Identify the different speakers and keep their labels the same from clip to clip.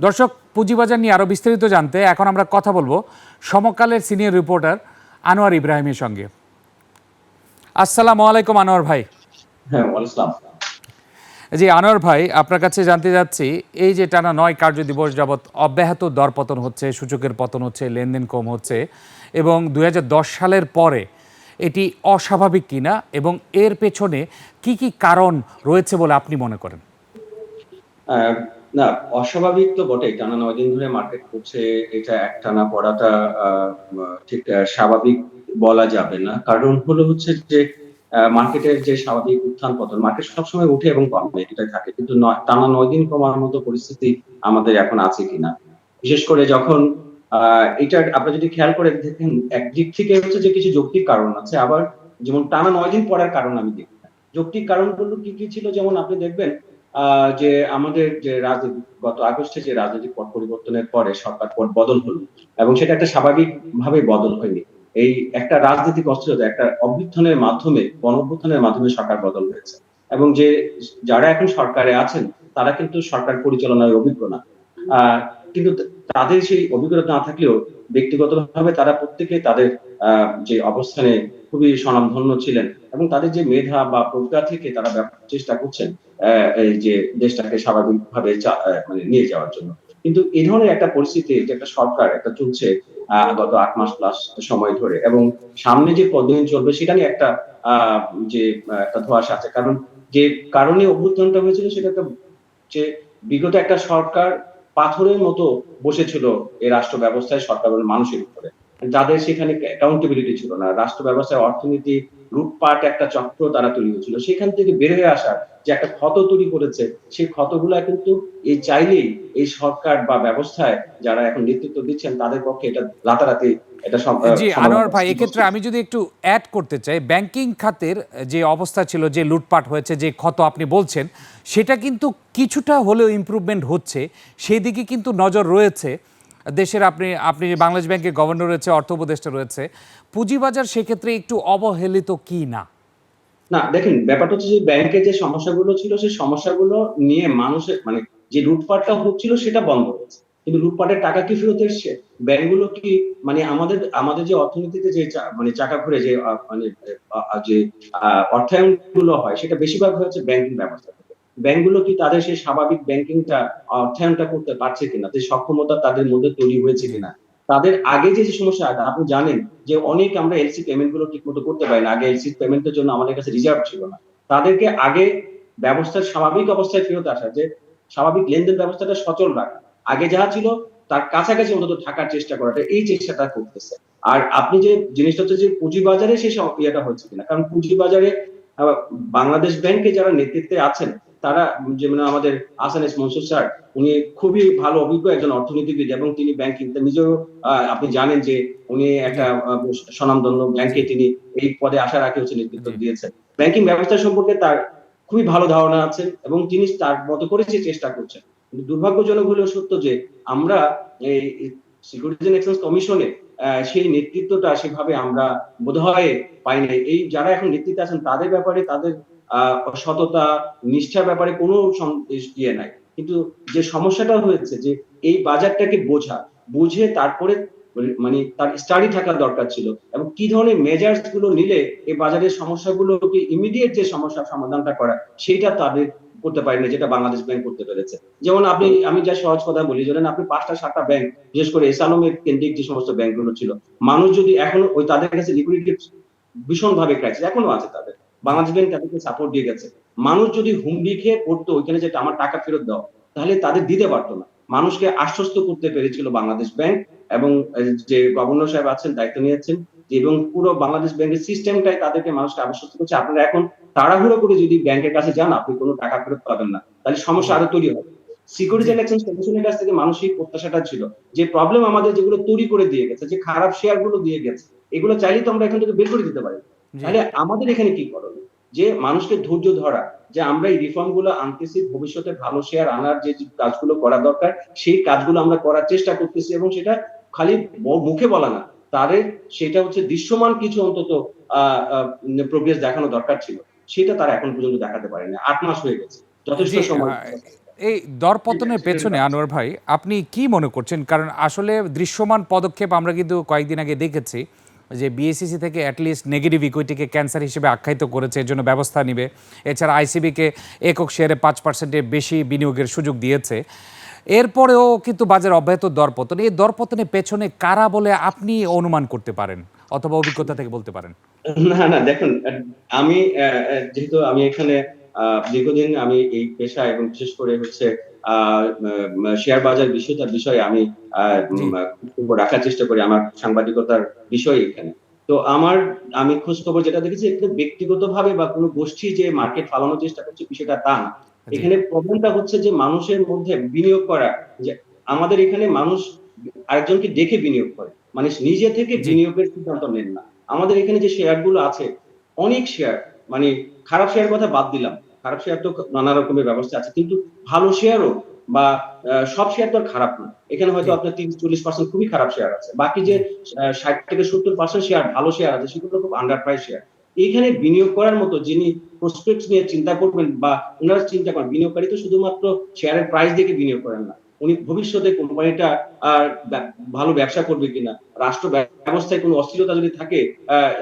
Speaker 1: দর্শক পুঁজিবাজার নিয়ে আরও বিস্তারিত জানতে এখন আমরা কথা বলব সমকালের সিনিয়র রিপোর্টার আনোয়ার ইব্রাহিমের সঙ্গে। আসসালামু আলাইকুম আনোয়ার ভাই।
Speaker 2: হ্যাঁ
Speaker 1: জি আনোয়ার ভাই আপনার কাছে জানতে যাচ্ছি এই যে টানা নয় কার্য দিবস যাবৎ অব্যাহত দরপতন হচ্ছে সূচকের পতন হচ্ছে লেনদেন কম হচ্ছে এবং দু হাজার দশ সালের পরে এটি অস্বাভাবিক কিনা এবং এর পেছনে কি কি কারণ রয়েছে বলে আপনি মনে করেন?
Speaker 2: না, অস্বাভাবিক তো বটেই। টানা নয় দিন ধরে মার্কেট করছে এটা একটানা পড়াটা ঠিক স্বাভাবিক বলা যাবে না। কারণ হলো হচ্ছে যে মার্কেটের যে স্বাভাবিক উত্থান পতন মার্কেট সবসময় উঠে এবং কমে এটাই থাকে। কিন্তু টানা নয় দিন কমার মতো পরিস্থিতি আমাদের এখন আছে কিনা। বিশেষ করে যখন এটা আপনারা যদি খেয়াল করে দেখেন, একদিক থেকে হচ্ছে যে কিছু যৌক্তিক কারণ আছে, আবার যেমন টানা নয় দিন পড়ার কারণ আমি দেখি। যৌক্তিক কারণগুলো কি কি ছিল? যেমন আপনি দেখবেন যে আমাদের যে রাজনীতি, গত আগস্টে যে রাজনৈতিক পট পরিবর্তনের পরে সরকার পট বদল হলো এবং সেটা একটা স্বাভাবিক ভাবে বদল হয়নি। এই একটা রাজনৈতিক অস্থিরতা, একটা অভ্যুত্থানের মাধ্যমে, গণঅভ্যুত্থানের মাধ্যমে সরকার বদল হয়েছে। এবং যে, যারা এখন সরকারে আছেন, তারা কিন্তু সরকার পরিচালনায় অভিজ্ঞ না। কিন্তু তাদের সেই অভিজ্ঞতা না থাকলেও ব্যক্তিগতভাবে তারা প্রত্যেকে তাদের যে অবস্থানে খুবই স্বনামধন্য ছিলেন এবং তাদের যে মেধা বা প্রজ্ঞা থেকে তারা চেষ্টা করছেন যে দেশটাকে স্বাভাবিকভাবে মানে নিয়ে যাওয়ার জন্য। কিন্তু এই ধরনের একটা পরিস্থিতি, যে একটা সরকার একটা চলছে গত আট মাস প্লাস সময় ধরে এবং সামনে যে পদিন চলবে সেটা নিয়ে একটা যে একটা ধোয়াশা আছে। কারণ যে কারণে অভ্যুত্থানটা হয়েছিল সেটা একটা যে বিগত একটা সরকার পাথরের মতো বসেছিল এই রাষ্ট্র ব্যবস্থায় সরকার মানুষের উপরে। যাদের সেখানে অ্যাকাউন্টেবিলিটি ছিল না রাষ্ট্র ব্যবস্থায় অর্থনীতি লুটপাট একটা চক্র তারা তৈরি হয়েছিল সেখান থেকে বের হয়ে আসার যে একটা ক্ষত তৈরি করেছে সেই ক্ষতগুলা কিন্তু এই চাইলেই এই সরকার বা ব্যবস্থায় যারা এখন নেতৃত্ব দিচ্ছেন তাদের পক্ষে এটা রাতারাতি এটা
Speaker 1: জি আনোয়ার ভাই এক্ষেত্রে আমি যদি একটু অ্যাড করতে চাই ব্যাংকিং খাতের যে অবস্থা ছিল যে লুটপাট হয়েছে যে ক্ষত আপনি বলছেন সেটা কিন্তু কিছুটা হলেও ইমপ্রুভমেন্ট হচ্ছে। সেই দিকে কিন্তু নজর রয়েছে। দেশের আপনি আপনি বাংলাদেশ ব্যাংকের গভর্নর রয়েছে, অর্থ উপদেষ্টা রয়েছে, পুঁজিবাজার সেক্ষেত্রে একটু অবহেলিত কি না?
Speaker 2: না, দেখেন, ব্যাপারটা হচ্ছে যে ব্যাংকে যে সমস্যাগুলো ছিল সেই সমস্যাগুলো নিয়ে মানুষের মানে যে লুটপাটটা হচ্ছিল, সেটা বন্ধ হয়েছে। কিন্তু লুটপাটের টাকা কি ফেরত এসছে? ব্যাংকগুলো কি মানে আমাদের আমাদের যে অর্থনীতিতে যে মানে চাকা ঘুরে যে মানে যে অর্থায়নগুলো হয়, সেটা বেশিরভাগ হচ্ছে ব্যাংকিং ব্যবস্থা ব্যাংকগুলো কি তাদের সেই স্বাভাবিক ব্যাংকিংটা অর্থায়নটা করতে পারছে কিনা যে সক্ষমতা তাদের মধ্যে তৈরি হয়েছে কিনা? তাদের আগে যে সমস্যা আপনি জানেন যে অনেক আমরা এলসি পেমেন্টগুলো ঠিক মতো করতে পারি না। আগে এলসি পেমেন্টের জন্য আমাদের কাছে রিজার্ভ ছিল না। তাদেরকে আগে ব্যবস্থার স্বাভাবিক অবস্থায় ফেরত আসা যে স্বাভাবিক লেনদেন ব্যবস্থাটা সচল রাখা। আগে যাহা ছিল তার কাছাকাছি অন্তত থাকার চেষ্টা করাটা এই চেষ্টাটা করতেছে। আর আপনি যে জিনিসটা হচ্ছে যে পুঁজিবাজারে সেই সব ইয়েটা হচ্ছে কিনা? কারণ পুঁজিবাজারে আহ, বাংলাদেশ ব্যাংকে যারা নেতৃত্বে আছেন তারা যেমন আমাদের আসান এস মনসুর স্যার উনি খুবই ভালো অভিজ্ঞ একজন অর্থনীতিবিদ এবং তিনি ব্যাংকিং নিজেও আপনি জানেন যে উনি একটা স্বনামধন্য ব্যাংকে তিনি এই পদে আসার আগে হচ্ছে নেতৃত্ব দিয়েছেন। ব্যাংকিং ব্যবস্থা সম্পর্কে তার খুবই ভালো ধারণা আছে এবং তিনি তার মতো করে যে চেষ্টা করছেন। কিন্তু দুর্ভাগ্যজনক হলেও সত্য যে আমরা এই সিকিউরিটিজ এন্ড এক্সচেঞ্জ কমিশনে সেই নেতৃত্বটা সেভাবে আমরা বোধহয় পাই নাই এই যারা এখন নেতৃত্বে আছেন তাদের ব্যাপারে তাদের সততা, নিষ্ঠার ব্যাপারে কোনো ইয়ে নাই। কিন্তু যে সমস্যাটা হয়েছে যে এই বাজারটাকে বোঝা, বুঝে তারপরে মানে তার স্টাডি থাকা দরকার ছিল এবং কি ধরনের মেজার্সগুলো নিলে এই বাজারের সমস্যাগুলোকে ইমিডিয়েট যে সমস্যার সমাধানটা করা, সেইটা তাদের করতে পারেনি, যেটা বাংলাদেশ ব্যাংক করতে পেরেছে। যেমন আপনি, আমি যা সহজ কথা বলি, ধরেন আপনি পাঁচটা, সাতটা ব্যাংক বিশেষ করে এসালমের কেন্দ্রিক যে সমস্ত ব্যাংকগুলো ছিল, মানুষ যদি এখনও ওই তাদের কাছে লিকুইডিটি ভীষণ ভাবে ক্রাইসিস এখনও আছে তাদের। বাংলাদেশ ব্যাংক তাদেরকে সাপোর্ট দিয়ে গেছে। মানুষ যদি হুমড়ি খেয়ে পড়তো ওইখানে যেটা আমার টাকা ফেরত দাও, তাহলে তাদের দিতে পারতো না। মানুষকে আশ্বস্ত করতে পেরেছিল বাংলাদেশ ব্যাংক এবং যে গভর্নর সাহেব আছেন, দায়িত্ব নিয়েছেন এবং পুরো বাংলাদেশ ব্যাংকের সিস্টেমটাই তাদেরকে মানুষকে আশ্বস্ত করছে। আপনারা এখন তাড়াহুড়ো করে যদি ব্যাংকের কাছে যান, আপনি কোনো টাকা ফেরত পাবেন না। তাহলে সমস্যা আরও তৈরি হবে। সিকিউরিটি কমিশনের কাছ থেকে মানসিক প্রত্যাশাটা ছিল যে প্রবলেম আমাদের যেগুলো তৈরি করে দিয়ে গেছে, যে খারাপ শেয়ারগুলো দিয়ে গেছে, এগুলো চাইলে তো আমরা এখান থেকে বের করে দিতে পারি। তাহলে আমাদের এখানে কি করণীয় যে মানুষকে ধৈর্য ধরা যে আমরা এই রিফর্মগুলো আনতেছি ভবিষ্যতে ভালো শেয়ার আনার যে কাজগুলো করা দরকার সেই কাজগুলো আমরা করার চেষ্টা করতেছি এবং সেটা খালি মুখে বলা না তাদের সেটা হচ্ছে দৃশ্যমান কিছু অন্তত প্রোগ্রেস দেখানো দরকার ছিল সেটা তারা এখন পর্যন্ত দেখাতে পারেনি আট মাস হয়ে গেছে যথেষ্ট সময়।
Speaker 1: এই দরপতনের পেছনে আনোয়ার ভাই আপনি কি মনে করছেন? কারণ আসলে দৃশ্যমান পদক্ষেপ আমরা কিন্তু কয়েকদিন আগে দেখেছি যে বিএসসিসি থেকে অ্যাটলিস্ট নেগেটিভ ইকুইটিকে ক্যান্সার হিসেবে আখ্যায়িত করেছে, এর জন্য ব্যবস্থা নেবে। এছাড়া আইসিবিকে একক শেয়ারে পাঁচ পার্সেন্টের বেশি বিনিয়োগের সুযোগ দিয়েছে। এরপরেও কিন্তু বাজার অব্যাহত দরপতন। এই দরপতনের পেছনে কারা বলে আপনি অনুমান করতে পারেন? অথবা অভিজ্ঞতা থেকে বলতে পারেন।
Speaker 2: না না, দেখুন, আমি যেহেতু আমি এখানে দীর্ঘদিন আমি এই পেশা এবং বিশেষ করে হচ্ছে শেয়ার বাজার বিষয়টার বিষয়ে আমি রাখার চেষ্টা করি আমার সাংবাদিকতার বিষয় এখানে। তো আমার আমি খোঁজ খবর যেটা দেখেছি এখানে ব্যক্তিগতভাবে বা কোনো গোষ্ঠী যে মার্কেট ফালানোর চেষ্টা করছে বিষয়টা তা না। এখানে প্রবলেমটা হচ্ছে যে মানুষের মধ্যে বিনিয়োগ করা যে আমাদের এখানে মানুষ আরেকজনকে দেখে বিনিয়োগ করে। মানে নিজে থেকে বিনিয়োগের সিদ্ধান্ত নেন না। আমাদের এখানে যে শেয়ারগুলো আছে অনেক শেয়ার মানে খারাপ শেয়ার কথা বাদ দিলাম। খারাপ শেয়ার তো নানা রকমের ব্যবস্থা আছে কিন্তু ভালো শেয়ারও বা সব শেয়ার তো খারাপ না। এখানে হয়তো আপনার তিরিশ চল্লিশ পার্সেন্ট খুবই খারাপ শেয়ার আছে। বাকি যে ষাট থেকে সত্তর পার্সেন্ট শেয়ার ভালো শেয়ার আছে সেগুলো খুব আন্ডার প্রাইস শেয়ার এইখানে বিনিয়োগ করার মতো যিনি প্রসপেক্ট নিয়ে চিন্তা করবেন বা ওনারা চিন্তা করেন বিনিয়োগকারী তো শুধুমাত্র শেয়ারের প্রাইস দেখে বিনিয়োগ করেন না। উনি ভবিষ্যতে কোম্পানিটা আর ভালো ব্যবসা করবে কিনা রাষ্ট্র ব্যবস্থায় কোনো অস্থিরতা যদি থাকে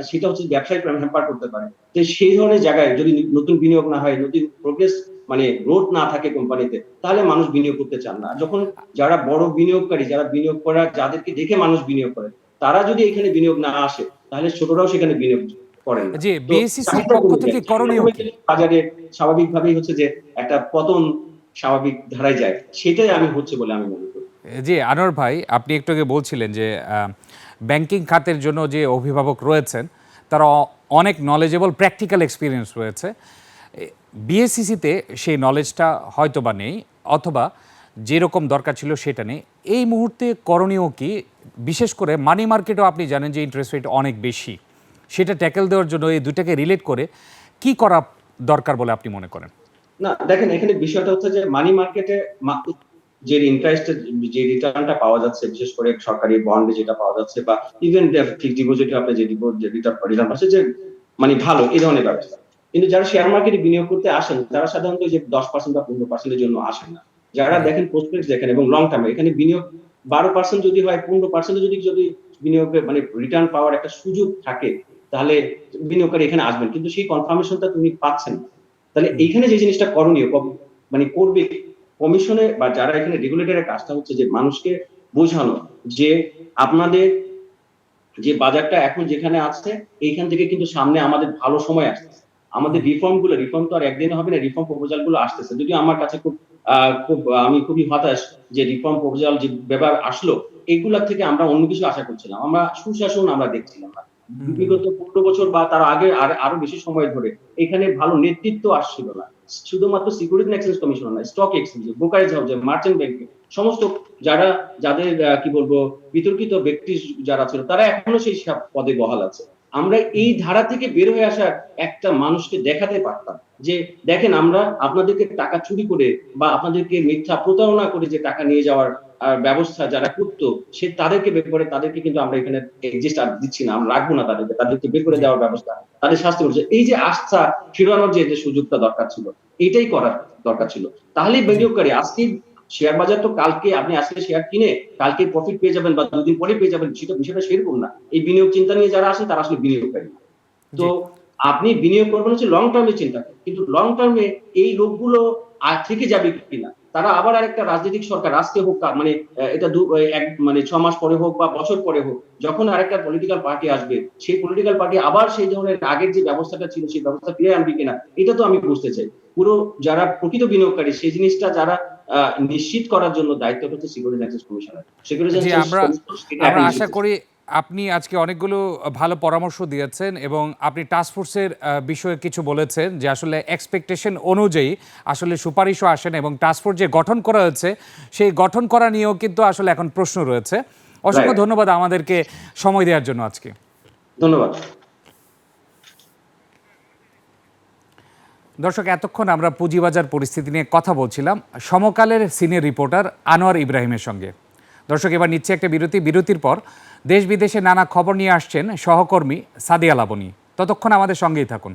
Speaker 2: সেটা হচ্ছে ব্যবসায় হ্যাম্পার করতে পারে। তো সেই ধরনের জায়গায় যদি নতুন বিনিয়োগ না হয় নতুন প্রোগ্রেস মানে রোড না থাকে কোম্পানিতে তাহলে মানুষ বিনিয়োগ করতে চান না। যখন যারা বড় বিনিয়োগকারী যারা বিনিয়োগ করা যাদেরকে দেখে মানুষ বিনিয়োগ করে তারা যদি এখানে বিনিয়োগ না আসে তাহলে ছোটরাও সেখানে বিনিয়োগ করেন।
Speaker 1: যে
Speaker 2: তো
Speaker 1: বিএসসিসির পক্ষ থেকে করণীয়
Speaker 2: বাজারে স্বাভাবিকভাবেই হচ্ছে যে একটা পতন স্বাভাবিক ধারায় যায়। সেটাই আমি হচ্ছে বলে আমি মনে করি।
Speaker 1: জি, আনোয়ার ভাই, আপনি একটু আগে বলছিলেন যে ব্যাংকিং খাতের জন্য যে অভিভাবক রয়েছেন, তারা অনেক নলেজেবল প্র্যাকটিক্যাল এক্সপিরিয়েন্স রয়েছে। বিএসসিসিতে সেই নলেজটা হয়তো বা নেই, অথবা যেরকম দরকার ছিল সেটা নেই। এই মুহূর্তে করণীয় কি? বিশেষ করে মানি মার্কেটও আপনি জানেন যে ইন্টারেস্ট রেট অনেক বেশি। সেটা ট্যাকেল দেওয়ার জন্য এই দুটাকে রিলেট করে কি করা দরকার বলে আপনি মনে করেন?
Speaker 2: না, দেখেন, এখানে বিষয়টা হচ্ছে যে মানি মার্কেটে যে ইন্টারেস্টের যে রিটার্নটা পাওয়া যাচ্ছে, বিশেষ করে সরকারি বন্ডে যেটা পাওয়া যাচ্ছে বা ইভেন ফিক্সড ডিপোজিটে আপনি যে রিটার্ন পাচ্ছে যে মানে ভালো, এই ধরনের ব্যবস্থা। কিন্তু যারা শেয়ার মার্কেটে বিনিয়োগ করতে আসেন, তারা সাধারণত যে দশ পার্সেন্ট বা পনেরো পার্সেন্টের জন্য আসেন না। যারা দেখেন প্রসপেক্ট দেখেন এবং লং টার্মে এখানে বিনিয়োগ বারো পার্সেন্ট যদি হয়, পনেরো পার্সেন্ট যদি যদি বিনিয়োগে মানে রিটার্ন পাওয়ার একটা সুযোগ থাকে, তাহলে বিনিয়োগকারী এখানে আসবেন। কিন্তু সেই কনফার্মেশনটা তুমি পাচ্ছেন না। তাহলে এইখানে যে জিনিসটা করণীয় মানে করবে কমিশনে বা যারা এখানে রেগুলেটরের কাজটা হচ্ছে যে মানুষকে বোঝানো যে আপনাদের যে বাজারটা এখন যেখানে আছে এইখান থেকে কিন্তু সামনে আমাদের ভালো সময় আসতেছে আমাদের রিফর্মগুলো রিফর্ম তো আর একদিনে হবে না রিফর্ম প্রপোজালগুলো আসতেছে। যদিও আমার কাছে খুব আহ, খুব আমি খুবই হতাশ যে রিফর্ম প্রপোজাল যে ব্যাপার আসলো এগুলা থেকে আমরা অন্য কিছু আশা করছিলাম। আমরা সুশাসন আমরা দেখছিলাম না। বিগত পনেরো বছর বা তার আগে আর বেশি সময় ধরে এখানে ভালো নেতৃত্ব আসছিল না। শুধুমাত্র সিকিউরিটি এক্সচেঞ্জ কমিশন না স্টক এক্সচেঞ্জ ব্রোকারেজ হাউসে মার্চেন্ট ব্যাংকে সমস্ত যারা, যাদের কি বলব, বিতর্কিত ব্যক্তি যারা ছিল, তারা এখনও সেই পদে বহাল আছে। আমরা এই ধারা থেকে বের হয়ে আসার একটা মানুষকে দেখাতে পারতাম যে, দেখেন আমরা আপনাদেরকে টাকা চুরি করে বা আপনাদেরকে মিথ্যা প্রতারণা করে যে টাকা নিয়ে যাওয়ার ব্যবস্থা যারা করতো সে তাদেরকে বের করে তাদেরকে কিন্তু আমরা এখানে এক্সিস্ট আর দিচ্ছি না আমরা রাখব না তাদেরকে তাদেরকে বের করে দেওয়ার ব্যবস্থা তাদের শাস্তি করছে। এই যে আস্থা ফিরানোর যে সুযোগটা দরকার ছিল এটাই করার দরকার ছিল। তাহলেই বিনিয়োগকারী আজকে শেয়ার বাজার তো কালকে আপনি আজকে শেয়ার কিনে কালকে প্রফিট পেয়ে যাবেন বা দুদিন পরে পেয়ে যাবেন সেটা বিষয়টা সেরকম না। এই বিনিয়োগ চিন্তা নিয়ে যারা আসেন তারা আসলে বিনিয়োগকারী। তো আপনি বিনিয়োগ করবেন হচ্ছে লং টার্মে চিন্তা করেন কিন্তু লং টার্মে এই লোকগুলো আর থেকে যাবে কিনা? তারা আবার আরেকটা রাজনৈতিক সরকার আজকে হোক মানে এটা দু এক মানে ছ মাস পরে হোক বা বছর পরে হোক যখন আরেকটা পলিটিক্যাল পার্টি আসবে সেই পলিটিক্যাল পার্টি আবার সেই ধরনের আগের যে ব্যবস্থাটা ছিল সেই ব্যবস্থা ফিরে আনবে কিনা এটা তো আমি বুঝতে চাই। পুরো যারা প্রকৃত বিনিয়োগকারী সেই জিনিসটা যারা আহ, নিশ্চিত করার জন্য দায়িত্ব হচ্ছে সিকিউরিটি এক্সচেঞ্জ কমিশনের সিকিউরিটি
Speaker 1: আমরা আশা করি আপনি আজকে অনেকগুলো ভালো পরামর্শ দিয়েছেন এবং আপনি টাস্কফোর্সের বিষয়ে কিছু বলেছেন যে আসলে এক্সপেকটেশন অনুযায়ী আসলে সুপারিশও আসেন এবং টাস্কফোর্স যে গঠন করা হয়েছে সেই গঠন করা নিয়েও কিন্তু আসলে এখন প্রশ্ন রয়েছে। অসংখ্য ধন্যবাদ আমাদেরকে সময় দেওয়ার জন্য আজকে।
Speaker 2: ধন্যবাদ।
Speaker 1: দর্শক এতক্ষণ আমরা পুঁজিবাজার পরিস্থিতি নিয়ে কথা বলছিলাম সমকালের সিনিয়র রিপোর্টার আনোয়ার ইব্রাহিমের সঙ্গে। দর্শক এবার নিচ্ছে একটা বিরতি। বিরতির পর দেশ বিদেশে নানা খবর নিয়ে আসছেন সহকর্মী সাদিয়া লাবনী ততক্ষণ আমাদের সঙ্গেই থাকুন।